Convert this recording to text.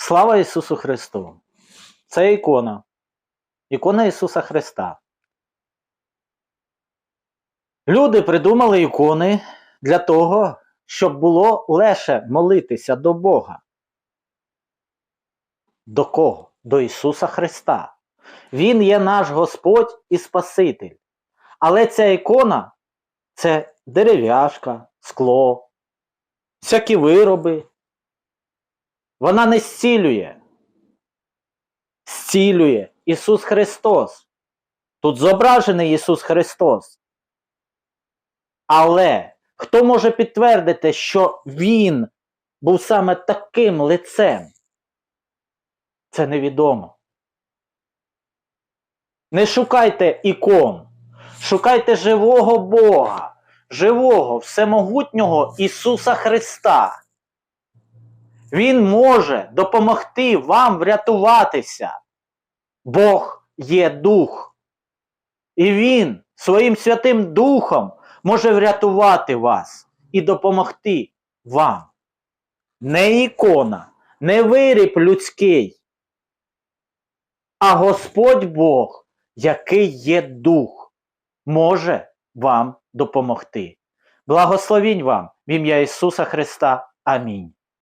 Слава Ісусу Христу! Це ікона. Ікона Ісуса Христа. Люди придумали ікони для того, щоб було легше молитися до Бога. До кого? До Ісуса Христа. Він є наш Господь і Спаситель. Але ця ікона це дерев'яшка, скло, всякі вироби. Вона не зцілює. Зцілює Ісус Христос. Тут зображений Ісус Христос. Але хто може підтвердити, що Він був саме таким лицем? Це невідомо. Не шукайте ікон, шукайте живого Бога, живого, всемогутнього Ісуса Христа. Він може допомогти вам врятуватися. Бог є дух. І Він своїм Святим Духом може врятувати вас і допомогти вам. Не ікона, не виріб людський, а Господь Бог, який є дух, може вам допомогти. Благословінь вам в ім'я Ісуса Христа. Амінь.